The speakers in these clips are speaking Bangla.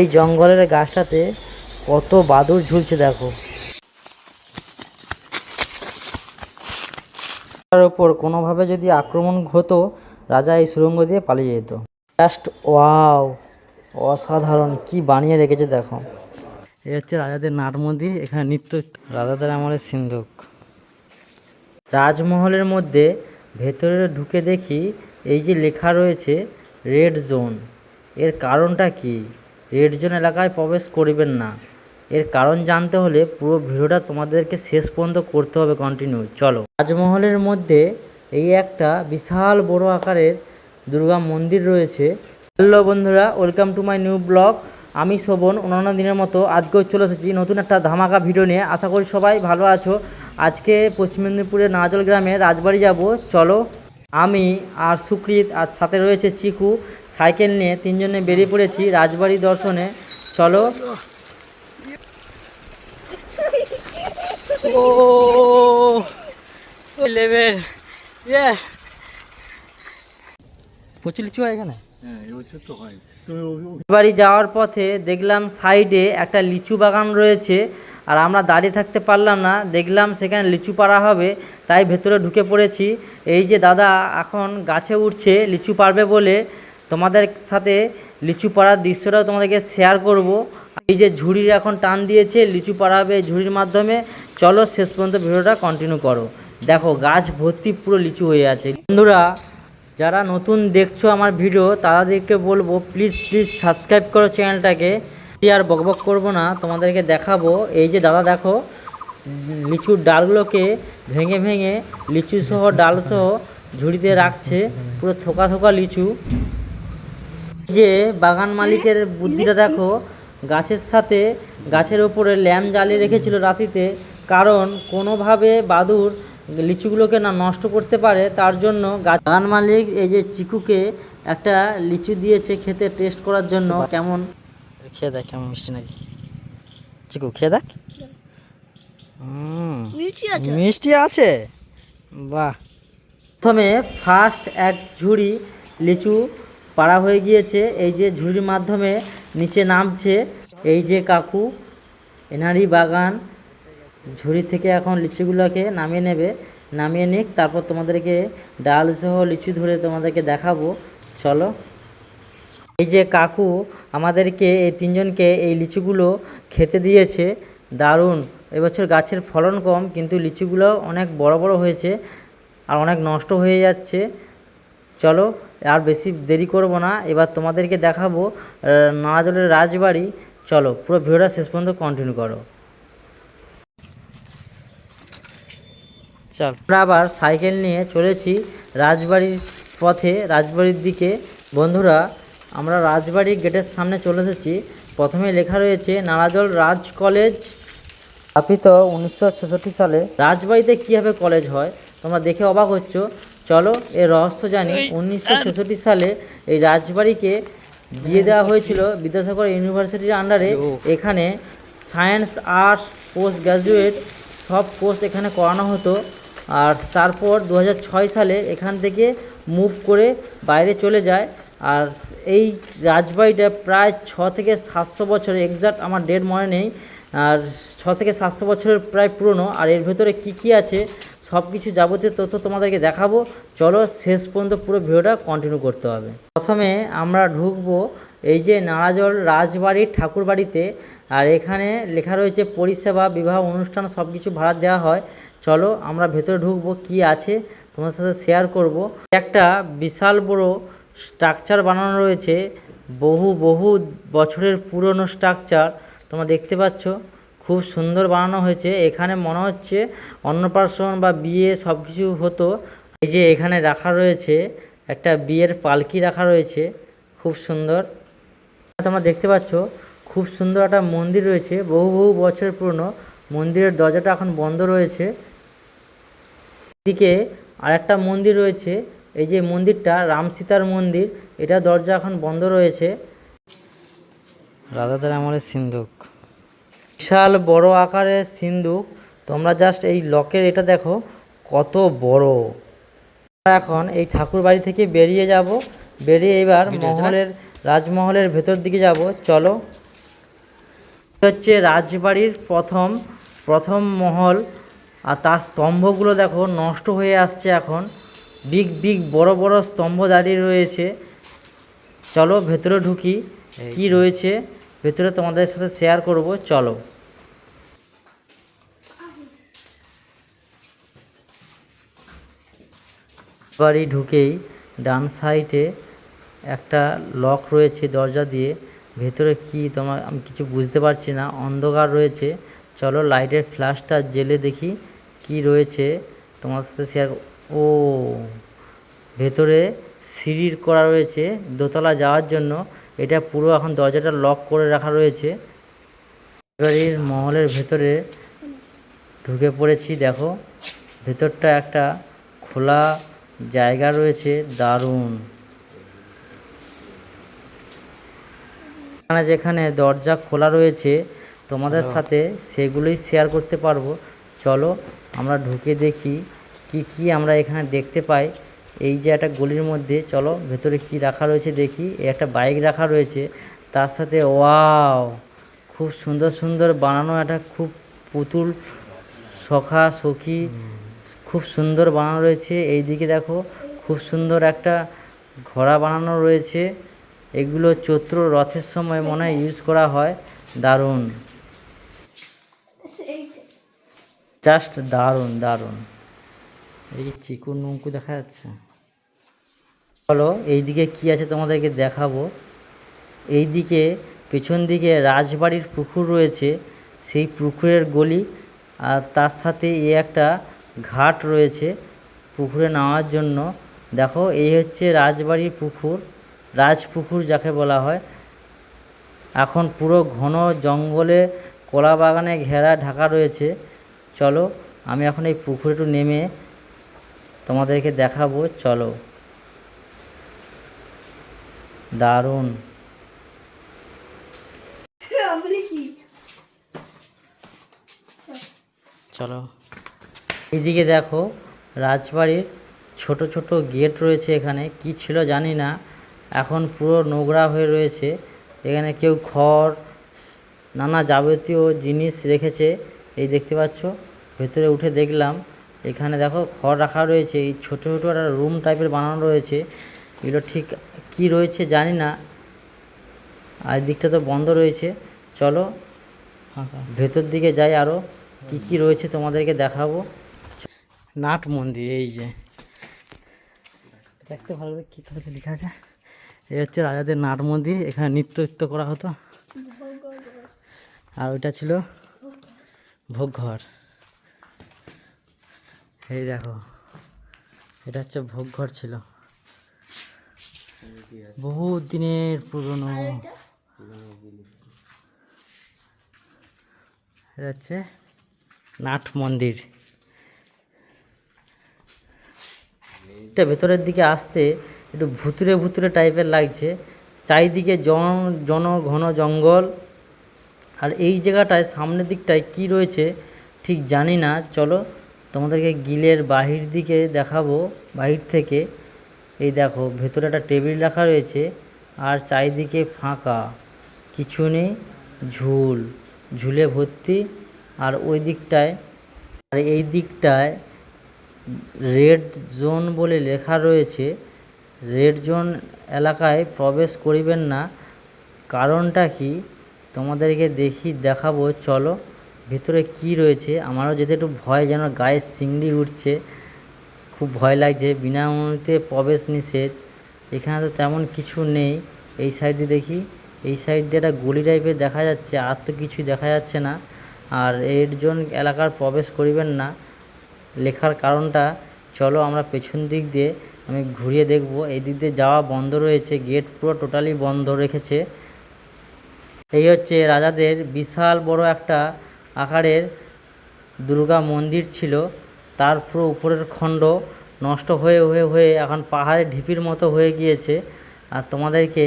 এই জঙ্গলের গাছটাতে কত বাদুর ঝুলছে, দেখো। তার ওপর কোনোভাবে যদি আক্রমণ হতো রাজা এই সুড়ঙ্গ দিয়ে পালিয়ে যেত। জাস্ট ওয়াও অসাধারণ, কি বানিয়ে রেখেছে, দেখো। এ হচ্ছে রাজাদের নাট মন্দির, এখানে নিত্য রাজাদের আমলের সিন্ধুক। রাজমহলের মধ্যে ভেতরে ঢুকে দেখি, এই যে লেখা রয়েছে রেড জোন এর কারণটা কি? রেড জোন এলাকায় প্রবেশ করবেন না। এর কারণ জানতে হলে পুরো ভিডিওটা তোমাদেরকে শেষ পর্যন্ত করতে হবে কন্টিনিউ চলো। রাজমহলের মধ্যে এই একটা বিশাল বড় আকারের দুর্গা মন্দির রয়েছে। হ্যালো বন্ধুরা welcome to my new blog আমি শোভন, অন্যান্য দিনের মতো আজকেও চলে এসেছি নতুন একটা ধামাকা ভিডিও নিয়ে। আশা করি সবাই ভালো আছো। আজকে পশ্চিম মেদিনীপুরের নাজল গ্রামে রাজবাড়ি যাব। চলো আমি আর সুকৃত আর সাথে রয়েছে চিকু। সাইকেল নিয়ে তিনজনে বেরিয়ে পড়েছি রাজবাড়ি দর্শনে। চলো। ও লেভেল। প্রচুর লিচু হয় এখানে? বাড়ি যাওয়ার পথে দেখলাম সাইডে একটা লিচু বাগান রয়েছে। আর আমরা দাঁড়িয়ে থাকতে পারলাম না, দেখলাম সেখানে লিচু পাড়া হবে, তাই ভেতরে ঢুকে পড়েছি। এই যে দাদা, এখন গাছে উঠছে, লিচু পারবে বলে তোমাদের সাথে লিচু পাড়ার দৃশ্যটাও তোমাদেরকে শেয়ার করব। এই যে ঝুড়ির এখন টান দিয়েছে, লিচু পাড়াবে ঝুড়ির মাধ্যমে। চলো শেষ পর্যন্ত ভিডিওটা কন্টিনিউ করো। দেখো, গাছ ভর্তি পুরো লিচু হয়ে আছে। বন্ধুরা, যারা নতুন দেখছ আমার ভিডিও তাদেরকে বলব প্লিজ প্লিজ সাবস্ক্রাইব করো চ্যানেলটাকে আর বকবক করব না, তোমাদেরকে দেখাবো। এই যে দাদা দেখো, লিচুর ডালগুলোকে ভেঙে ভেঙে লিচু সহ, ডাল সহ ঝুড়িতে রাখছে, পুরো থোকা থোকা লিচু। যে বাগান মালিকের বুদ্ধিটা দেখো, গাছের সাথে গাছের ওপরে ল্যাম্প জ্বালিয়ে রেখেছিল রাতিতে, কারণ কোনোভাবে বাদুর লিচুগুলোকে না নষ্ট করতে পারে, তার জন্য বাগান মালিক এই যে চিকুকে একটা লিচু দিয়েছে খেতে টেস্ট করার জন্য, কেমন? খেয়ে দেখ কেমন মিষ্টি নাকি? চিকু খেয়ে দেখ। মিষ্টি আছে? মিষ্টি আছে। বাহ। প্রথমে ফার্স্ট এক ঝুড়ি লিচু পাড়া হয়ে গিয়েছে। এই যে ঝুড়ির মাধ্যমে নিচে নামছে। এই যে কাকু এনারই বাগান। ঝুড়ি থেকে এখন লিচুগুলোকে নামিয়ে নেবে। নামিয়ে নিক তারপর তোমাদেরকে ডাল সহ লিচু ধরে তোমাদেরকে দেখাবো। চলো। এই যে কাকু আমাদেরকে এই তিনজনকে এই লিচুগুলো খেতে দিয়েছে দারুণ। এবছর গাছের ফলন কম কিন্তু লিচুগুলো অনেক বড় বড় হয়েছে আর অনেক নষ্ট হয়ে যাচ্ছে। চলো আর বেশি দেরি করব না। এবার তোমাদেরকে দেখাবো আহ, রাজবাড়ি। চলো পুরো ভিডিওটা শেষ পর্যন্ত কন্টিনিউ করো। চল আমরা আবার সাইকেল নিয়ে চলেছি রাজবাড়ির পথে রাজবাড়ির দিকে। বন্ধুরা আমরা রাজবাড়ির গেটের সামনে চলে এসেছি। প্রথমে লেখা রয়েছে নারাজল রাজ কলেজ স্থাপিত উনিশশো ছেষট্টি সালে। রাজবাড়িতে কীভাবে কলেজ হয়? তোমরা দেখে অবাক হচ্ছ। চলো এর রহস্য জানি। উনিশশো ছেষট্টি সালে এই রাজবাড়িকে দিয়ে দেওয়া হয়েছিল বিদ্যাসাগর ইউনিভার্সিটির আন্ডারে এখানে সায়েন্স আর্টস পোস্ট গ্রাজুয়েট সব কোর্স এখানে করানো হতো। আর তারপর দু হাজার ছয় সালে এখান থেকে মুভ করে বাইরে চলে যায়। আর এই রাজবাড়িটা প্রায় ছ থেকে সাতশো বছর এক্সাক্ট আমার ডেট মনে নেই, আর ছ থেকে সাতশো বছরের প্রায় পুরনো, আর এর ভেতরে কি কি আছে সব কিছু যাবতীয় তথ্য তোমাদেরকে দেখাবো। চলো শেষ পর্যন্ত পুরো ভিডিওটা কন্টিনিউ করতে হবে। প্রথমে আমরা ঢুকবো এই যে নারাজল রাজবাড়ির ঠাকুর বাড়িতে আর এখানে লেখা রয়েছে পরিষেবা, বিবাহ অনুষ্ঠান সব কিছু ভাড়া দেওয়া হয়। চলো আমরা ভেতরে ঢুকবো, কি আছে তোমার সাথে শেয়ার করব। একটা বিশাল বড় স্ট্রাকচার বানানো রয়েছে, বহু বহু বছরের পুরনো স্ট্রাকচার তোমরা দেখতে পাচ্ছ, খুব সুন্দর বানানো হয়েছে। এখানে মনে হচ্ছে অন্নপ্রাশন বা বিয়ে সব কিছু হতো। এই যে এখানে রাখা রয়েছে, একটা বিয়ের পালকি রাখা রয়েছে, খুব সুন্দর। তোমরা দেখতে পাচ্ছ, খুব সুন্দর একটা মন্দির রয়েছে, বহু বহু বছর পুরনো। মন্দিরের দরজাটা এখন বন্ধ রয়েছে। এদিকে আরেকটা মন্দির রয়েছে এই যে মন্দিরটা রাম সীতার মন্দির এটা দরজা এখন বন্ধ রয়েছে। রাধাদের আমলের সিন্ধুক। বিশাল বড় আকারের সিন্ধুক। তোমরা জাস্ট এই লকের এটা দেখো কত বড়। এখন এই ঠাকুর বাড়ি থেকে বেরিয়ে যাব। বেরিয়ে এবার মহলের রাজমহলের ভেতর দিকে যাব। চলো। হচ্ছে রাজবাড়ির প্রথম প্রথম মহল। আর তার স্তম্ভগুলো দেখো নষ্ট হয়ে আসছে এখন। বিগ বিগ বড় বড় স্তম্ভ দাঁড়িয়ে রয়েছে। চলো ভেতরে ঢুকি কি রয়েছে? ভেতরে তোমাদের সাথে শেয়ার করব চলো। বাড়ি ঢুকেই ডান সাইডে একটা লক রয়েছে দরজা দিয়ে। ভেতরে কি তোমার আমি কিছু বুঝতে পারছি না অন্ধকার রয়েছে। চলো লাইটের ফ্ল্যাশটা জেলে দেখি কি রয়েছে? তোমার সাথে শেয়ার ও ভেতরে সিঁড়ির করা রয়েছে দোতলা যাওয়ার জন্য। এটা পুরো এখন দরজাটা লক করে রাখা রয়েছে। বাড়ির মহলের ভেতরে ঢুকে পড়েছি দেখো। ভেতরটা একটা খোলা জায়গা রয়েছে দারুণ। এখানে যেখানে দরজা খোলা রয়েছে তোমাদের সাথে সেগুলোই শেয়ার করতে পারব। চলো আমরা ঢুকে দেখি। কি কি আমরা এখানে দেখতে পাই? এই যে একটা গলির মধ্যে চলো ভেতরে কি রাখা রয়েছে দেখি। একটা বাইক রাখা রয়েছে তার সাথে ওয়াও! খুব সুন্দর সুন্দর বানানো একটা খুব পুতুল সখা সখী খুব সুন্দর বানানো রয়েছে। এই দিকে দেখো খুব সুন্দর একটা ঘোড়া বানানো রয়েছে। এগুলো চৈত্র রথের সময় মনে হয় ইউজ করা হয়। দারুণ। জাস্ট দারুণ দারুণ। এই চিকুন নৌকু দেখা যাচ্ছে। চলো এইদিকে কি আছে তোমাদেরকে দেখাবো? এইদিকে পেছন দিকে রাজবাড়ির পুকুর রয়েছে, সেই পুকুরের গলি, আর তার সাথে এ একটা ঘাট রয়েছে পুকুরে নামার জন্য। দেখো, এই হচ্ছে রাজবাড়ির পুকুর, রাজপুকুর যাকে বলা হয়। এখন পুরো ঘন জঙ্গলে কলা বাগানে ঘেরা ঢাকা রয়েছে। চলো, আমি এখন এই পুকুরে একটু নেমে তোমাদেরকে দেখাবো চলো। দারুণ। চলো। এইদিকে দেখো রাজবাড়ির ছোট ছোট গেট রয়েছে এখানে। কি ছিল জানি না। এখন পুরো নোংরা হয়ে রয়েছে। এখানে কেউ খড় নানা যাবতীয় জিনিস রেখেছে। এই দেখতে পাচ্ছ? ভেতরে উঠে দেখলাম। এখানে দেখো খড় রাখা রয়েছে, এই ছোটো ছোটো একটা রুম টাইপের বানানো রয়েছে। এগুলো ঠিক কি রয়েছে জানি না। আর দিকটা তো বন্ধ রয়েছে। চলো, ভেতর দিকে যাই আরও কি কি রয়েছে তোমাদেরকে দেখাবো। নাট মন্দির, এই যে। দেখতে ভালো লাগে কী করে লেখা আছে। এই হচ্ছে রাজাদের নাট মন্দির, এখানে নৃত্য নৃত্য করা হতো। আর ওইটা ছিল ভোগ ঘর। এই দেখো, এটা হচ্ছে ভোগ ঘর ছিল। বহু দিনের পুরনো। এটা হচ্ছে নাট মন্দির। এটা ভেতরের দিকে আসতে একটু ভুতুরে ভুতুরে টাইপের লাগছে। চারিদিকে জন জন, ঘন জঙ্গল। আর এই জায়গাটায় সামনের দিকটায় কি রয়েছে ঠিক জানি না। চলো তোমাদেরকে গিলের বাহির দিকে দেখাবো, বাহির থেকে। এই দেখো, ভেতরে একটা টেবিল রাখা রয়েছে, আর চারিদিকে ফাঁকা। কিছু নেই, ঝুল। ঝুলে ভর্তি। আর ওই দিকটায়, আর এই দিকটায় রেড জোন বলে লেখা রয়েছে। রেড জোন এলাকায় প্রবেশ করিবেন না। কারণটা কি? তোমাদেরকে দেখি, দেখাবো। চলো। ভিতরে কি রয়েছে? আমারও যেতে একটু ভয়, যেন গায়ে সিংড়ি উঠছে। খুব ভয় লাগছে। বিনা অনুমতিতে প্রবেশ নিষেধ। এখানে তো তেমন কিছু নেই। এই সাইড দিয়ে দেখি। এই সাইড দিয়ে একটা গলি টাইপের দেখা যাচ্ছে। আর তো কিছুই দেখা যাচ্ছে না। আর রেড জোন এলাকার প্রবেশ করিবেন না। লেখার কারণটা, চলো আমরা পেছন দিক দিয়ে আমি ঘুরিয়ে দেখব। এই দিক দিয়ে যাওয়া বন্ধ রয়েছে। গেট পুরো টোটালি বন্ধ রেখেছে। এই হচ্ছে রাজাদের বিশাল বড় একটা আকারের দুর্গা মন্দির ছিল, তার পুরো উপরের খণ্ড নষ্ট হয়ে হয়ে হয়ে এখন পাহাড়ের ঢিপির মতো হয়ে গিয়েছে। আর তোমাদেরকে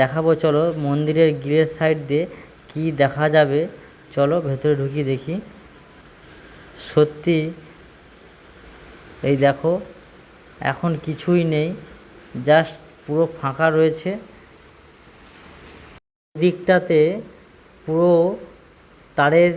দেখাবো, চলো মন্দিরের গিলের সাইড দিয়ে কি দেখা যাবে। চলো ভেতরে ঢুকি দেখি। সত্যি, এই দেখো, এখন কিছুই নেই, জাস্ট পুরো ফাঁকা রয়েছে। দিকটাতে পুরো তারের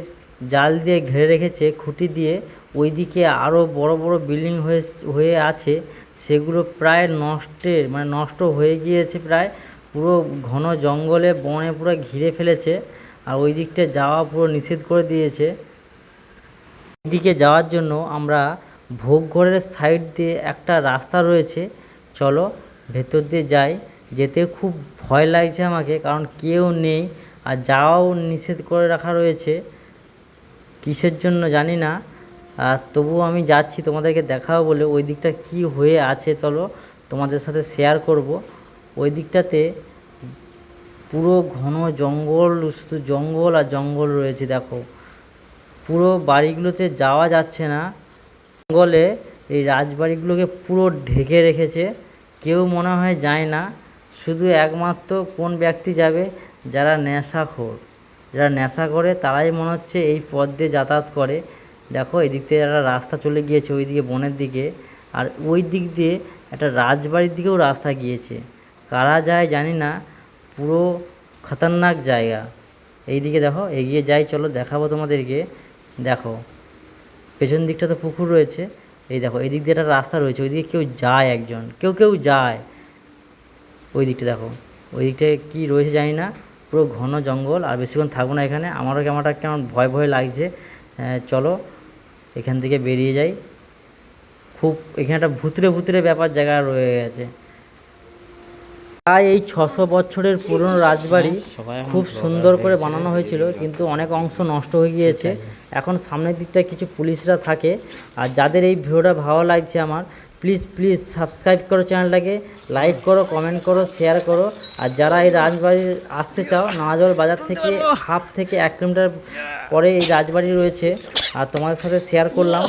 জাল দিয়ে ঘিরে রেখেছে, খুঁটি দিয়ে। ওইদিকে আরও বড় বড় বিল্ডিং হয়ে হয়ে আছে। সেগুলো প্রায় নষ্টের মানে নষ্ট হয়ে গিয়েছে প্রায়। পুরো ঘন জঙ্গলে বনে পুরো ঘিরে ফেলেছে। আর ওই দিকটা যাওয়া পুরো নিষেধ করে দিয়েছে। দিকে যাওয়ার জন্য আমরা ভোগঘরের সাইড দিয়ে একটা রাস্তা রয়েছে। চলো ভেতর দিয়ে যাই। যেতে খুব ভয় লাগছে আমাকে, কারণ কেউ নেই। আর যাওয়াও নিষেধ করে রাখা রয়েছে। কিসের জন্য জানি না। আর তবুও আমি যাচ্ছি তোমাদেরকে দেখাবো বলে ওই দিকটা কি হয়ে আছে চলো তোমাদের সাথে শেয়ার করব। ওই দিকটাতে পুরো ঘন জঙ্গল, শুধু জঙ্গল আর জঙ্গল রয়েছে দেখো। পুরো বাড়িগুলোতে যাওয়া যাচ্ছে না। জঙ্গলে এই রাজবাড়িগুলোকে পুরো ঢেকে রেখেছে। কেউ মনে হয় যায় না। শুধু একমাত্র কোন ব্যক্তি যাবে? যারা নেশাখোর। যারা নেশা করে, তারাই মনে হচ্ছে এই পথ দিয়ে যাতায়াত করে। দেখো, এদিক থেকে একটা রাস্তা চলে গিয়েছে ওই দিকে বনের দিকে। আর ওই দিক দিয়ে একটা রাজবাড়ির দিকেও রাস্তা গিয়েছে। কারা যায় জানি না, পুরো খতরনাক জায়গা। এইদিকে দেখো, এগিয়ে যাই, চলো দেখাবো তোমাদেরকে। দেখো, পেছন দিকটা তো পুকুর রয়েছে। এই দেখো, এই দিক দিয়ে একটা রাস্তা রয়েছে ওইদিকে কেউ যায় একজন। কেউ কেউ যায়। ওই দিকটা দেখো, ওই দিকটায় কী রয়েছে জানি না। পুরো ঘন জঙ্গল আর বেশিক্ষণ থাকব না এখানে। আমারও ক্যামেরাটা কেমন ভয় ভয় লাগছে। হ্যাঁ, চলো এখান থেকে বেরিয়ে যাই। খুব এখানে একটা ভুতুরে ভুতুরে ব্যাপার জায়গা রয়ে গেছে। প্রায় এই ছশো বছরের পুরনো রাজবাড়ি খুব সুন্দর করে বানানো হয়েছিল কিন্তু অনেক অংশ নষ্ট হয়ে গিয়েছে। এখন সামনের দিকটায় কিছু পুলিশরা থাকে আর যাদের এই ভিডিওটা ভালো লাগছে আমার প্লিজ প্লিজ সাবস্ক্রাইব করো চ্যানেলটাকে লাইক করো কমেন্ট করো শেয়ার করো আর যারা এই রাজবাড়ি আসতে চাও নাজল বাজার থেকে হাফ থেকে এক কিলোমিটার পরে এই রাজবাড়ি রয়েছে আর তোমাদের সাথে শেয়ার করলাম।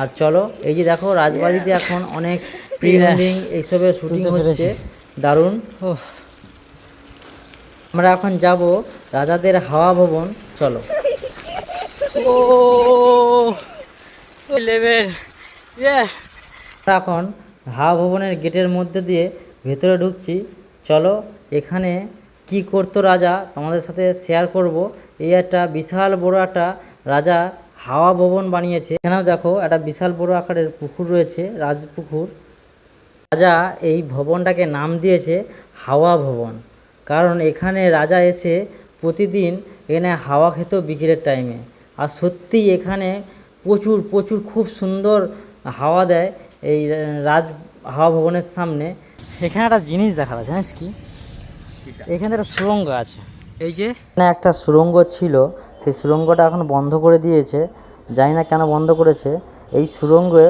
আর চলো এই যে দেখো রাজবাড়িতে এখন অনেক প্রি ওয়েডিং এইসবের শুটিং হচ্ছে। দারুণ। আমরা এখন যাব রাজাদের হাওয়া ভবন চলো। ও লেভেল ইয়ে। এখন হাওয়া ভবনের গেটের মধ্যে দিয়ে ভেতরে ঢুকছি। চলো এখানে কি করতো রাজা তোমাদের সাথে শেয়ার করব। এই একটা বিশাল বড় একটা রাজা হাওয়া ভবন বানিয়েছে। এখানেও দেখো একটা বিশাল বড় আকারের পুকুর রয়েছে রাজপুকুর। রাজা এই ভবনটাকে নাম দিয়েছে হাওয়া ভবন। কারণ এখানে রাজা এসে প্রতিদিন এখানে হাওয়া খেত বিকেলের টাইমে আর সত্যি এখানে প্রচুর প্রচুর খুব সুন্দর হাওয়া দেয় এই রাজ হাওয়া ভবনের সামনে। এখানে একটা জিনিস দেখা যাচ্ছে জানিস কি? এখানে একটা সুরঙ্গ আছে। এই যে? এখানে একটা সুড়ঙ্গ ছিল সেই সুরঙ্গটা এখন বন্ধ করে দিয়েছে। জানি না কেন বন্ধ করেছে। এই সুড়ঙ্গে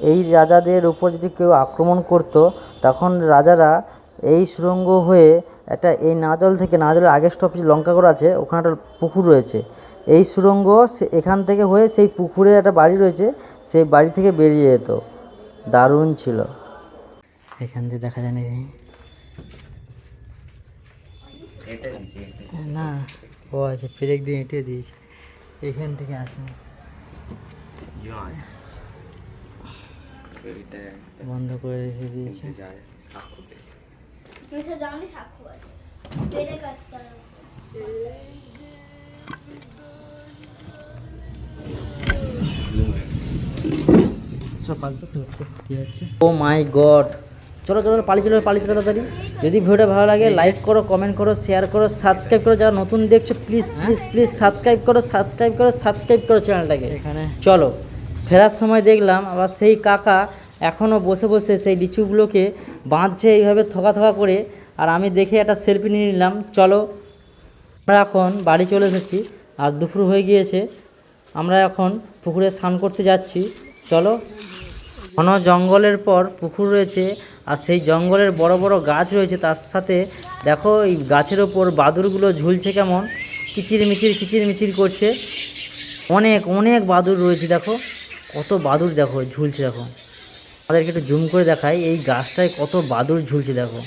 এই রাজাদের উপর যদি কেউ আক্রমণ করতো তখন রাজারা এই সুড়ঙ্গ হয়ে একটা এই নাজল থেকে নাজলের আগের স্টপেজ লঙ্কাগড় আছে ওখানে একটা পুকুর রয়েছে। এই সুড়ঙ্গ সে- এখান থেকে হয়ে সেই পুকুরের একটা বাড়ি রয়েছে সেই বাড়ি থেকে বেরিয়ে যেত। দারুণ ছিল। এখান দিয়ে দেখা যায় না না ও আছে ফিরেক দিয়ে এঁটে দিয়েছে। এখান থেকে আছে বন্ধ করে রেখে দিয়েছে। Oh my god. চলো চলো পালিয়ে চলো পালিয়ে চলো তাড়াতাড়ি। যদি ভিডিওটা ভালো লাগে লাইক করো কমেন্ট করো শেয়ার করো সাবস্ক্রাইব করো। যারা নতুন দেখছ প্লিজ প্লিজ প্লিজ সাবস্ক্রাইব করো সাবস্ক্রাইব করো সাবস্ক্রাইব করো চ্যানেলটাকে। এখানে। চলো। ফেরার সময় দেখলাম, আবার সেই কাকা এখনও বসে বসে সেই লিচুগুলোকে বাঁধছে এইভাবে থকা থকা করে, আর আমি দেখে একটা সেলফি নিয়ে নিলাম, চলো, আমরা এখন বাড়ি চলে এসেছি, আর দুপুর হয়ে গিয়েছে, আমরা এখন পুকুরে স্নান করতে যাচ্ছি, চলো। ঘন জঙ্গলের পর পুকুর রয়েছে, আর সেই জঙ্গলের বড় বড় গাছ রয়েছে, তার সাথে দেখো এই গাছের ওপর বাদুরগুলো ঝুলছে কেমন কিচির মিচির কিচির মিচির করছে, অনেক অনেক বাদুর রয়েছে, দেখো। কত বাদুর দেখো, ঝুলছে দেখো। আমাদেরকে একটু জুম করে দেখাই, এই গাছটায় কত বাদুর ঝুলছে দেখো।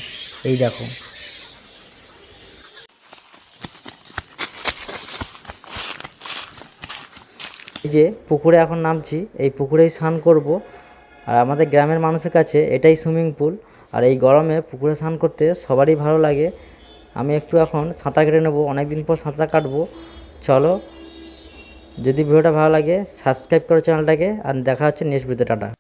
এই দেখো। এই যে পুকুরে এখন নামছি, এই পুকুরেই স্নান করব। আর আমাদের গ্রামের মানুষের কাছে এটাই সুইমিং পুল আর এই গরমে পুকুরে স্নান করতে সবারই ভালো লাগে। আমি একটু এখন সাঁতার কেটে নেব অনেক দিন পর সাঁতার কাটবো। চলো যদি ভিডিওটা ভালো লাগে সাবস্ক্রাইব করো চ্যানেলটাকে আর দেখা হচ্ছে নেক্সট ভিডিও টাটা।